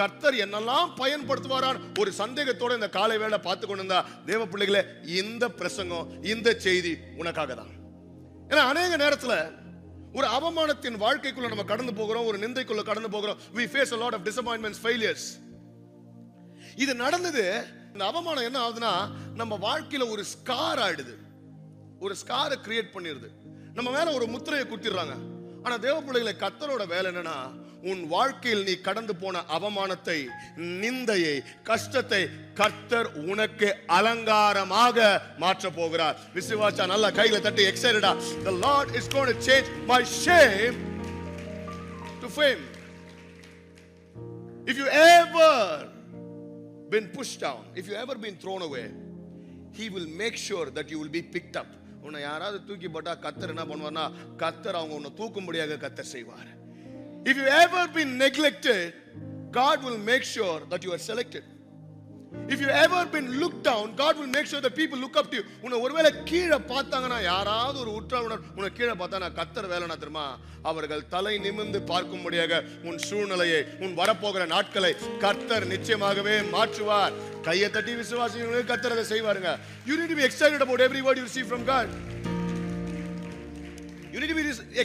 கர்த்தர் என்னெல்லாம் பயன்படுத்துவாரான் ஒரு சந்தேகத்தோட இந்த காலை வேலை பார்த்து கொண்டு இருந்தா தேவ பிள்ளைகளே இந்த பிரசங்கம் இந்த செய்தி உனக்காக தான். ஏன்னா அநேக நேரத்துல ஒரு அவமானத்தின் வாழ்க்கைக்குள்ள நம்ம கடந்து போகிறோம் ஒரு நிந்தைக்குள்ள கடந்து போகிறோம். We face a lot of disappointments failures. இது நடந்தது இந்த அவமானம் என்ன ஆகுதுன்னா நம்ம வாழ்க்கையில ஒரு ஸ்கார் ஆயிடுது. ஒரு ஸ்காரை கிரியேட் பண்ணிடுது. நம்ம மேல ஒரு முத்திரையை குத்திடுறாங்க. ஆனா தேவ பிள்ளைகளை கத்தரோட வேலை என்னன்னா உன் வாழ்க்கையில் நீ கடந்து போன அவமானத்தை நிந்தையை கஷ்டத்தை கர்த்தர் உனக்கு அலங்காரமாக மாற்ற போகிறார் விசுவாசா நல்லா கையில தட்டி எக்ஸைட்டடா the lord is going to change my shame to fame if you ever been pushed down if you ever been thrown away he will make sure that you will be picked up உன்னை யாராவது தூக்கி போட்டால் கத்தர் என்ன பண்ணுவார்னா கத்தர் அவங்க உன்னை தூக்கும்படியாக கத்தர் செய்வார் if you ever been neglected God will make sure that you are selected if you ever been look down God will make sure the people look up to உன்னை ஒருவேளை கீழே பார்த்தாங்கன்னா யாராவது ஒரு உற்றாவுடன் உன்னை கீழே பார்த்தா நான் கத்தர் வேலைனா தெரியுமா? அவர்கள் தலை நிமிர்ந்து பார்க்கும்படியாக உன் சூழ்நிலையை உன் வரப்போகிற நாட்களை கர்த்தர் நிச்சயமாகவே மாற்றுவார். கையை தட்டி விசுவாசிகளுக்கு கர்த்தர் அதை செய்வாருங்க. You need be be about every word you you from God you need be to